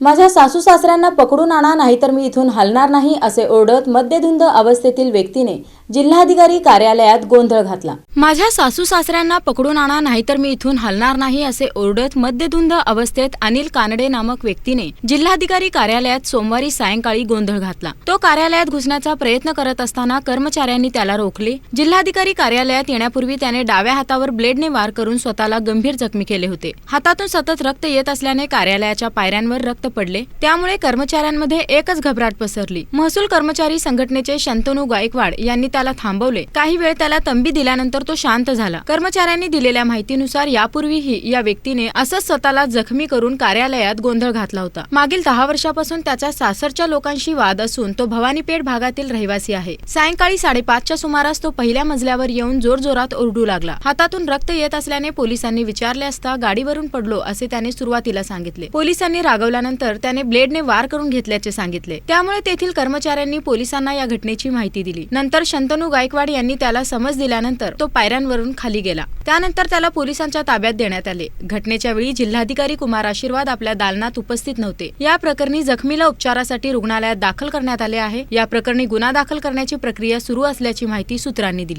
माझ्या सासू सासऱ्यांना पकडून आणा नाहीतर मी इथून हलणार नाही असे ओरडत मद्यधुंद अवस्थेतील व्यक्तीने जिल्हाधिकारी कार्यालयात गोंधळ घातला. माझ्या सासू सासऱ्यांना पकडून आणा नाहीतर मी इथून हलणार नाही असे ओरडत मद्यधुंद अवस्थेत अनिल कानडे नामक व्यक्तीने जिल्हाधिकारी कार्यालयात सोमवारी सायंकाळी गोंधळ घातला. तो कार्यालयात घुसण्याचा प्रयत्न करत असताना कर्मचाऱ्यांनी त्याला रोखले. जिल्हाधिकारी कार्यालयात येण्यापूर्वी त्याने डाव्या हातावर ब्लेडने वार करून स्वतःला गंभीर जखमी केले होते. हातातून सतत रक्त येत असल्याने कार्यालयाच्या पायऱ्यांवर रक्त पडले त्यामुळे कर्मचाऱ्यांमध्ये एकच घबराट पसरली. महसूल कर्मचारी संघटनेचे शंतनू गायकवाड यांनी त्याला थांबवले. काही वेळ त्याला तंबी दिल्यानंतर तो शांत झाला. कर्मचाऱ्यांनी दिलेल्या माहितीनुसार यापूर्वीही या व्यक्तीने असंच स्वतःला जखमी करून कार्यालयात गोंधळ घातला होता. मागील दहा वर्षापासून त्याचा सासरच्या लोकांशी वाद असून तो भवानीपेठ भागातील रहिवासी आहे. सायंकाळी साडेपाचच्या सुमारास तो पहिल्या मजल्यावर येऊन जोरजोरात ओरडू लागला. हातातून रक्त येत असल्याने पोलिसांनी विचारले असता गाडीवरून पडलो असे त्याने सुरुवातीला सांगितले. पोलिसांनी रागवल्यानंतर त्याने ब्लेडने वार करून घेतल्याचे सांगितले. त्यामुळे तेथील कर्मचाऱ्यांनी पोलिसांना या घटनेची माहिती दिली. नंतर शंतनू गायकवाड यांनी त्याला समज दिल्यानंतर तो पायऱ्यांवरून खाली गेला. त्यानंतर त्याला पोलिसांच्या ताब्यात देण्यात आले. घटनेच्या वेळी जिल्हाधिकारी कुमार आशीर्वाद आपल्या दालनात उपस्थित नव्हते. या प्रकरणी जखमीला उपचारासाठी रुग्णालयात दाखल करण्यात आले आहे. या प्रकरणी गुन्हा दाखल करण्याची प्रक्रिया सुरू असल्याची माहिती सूत्रांनी दिली.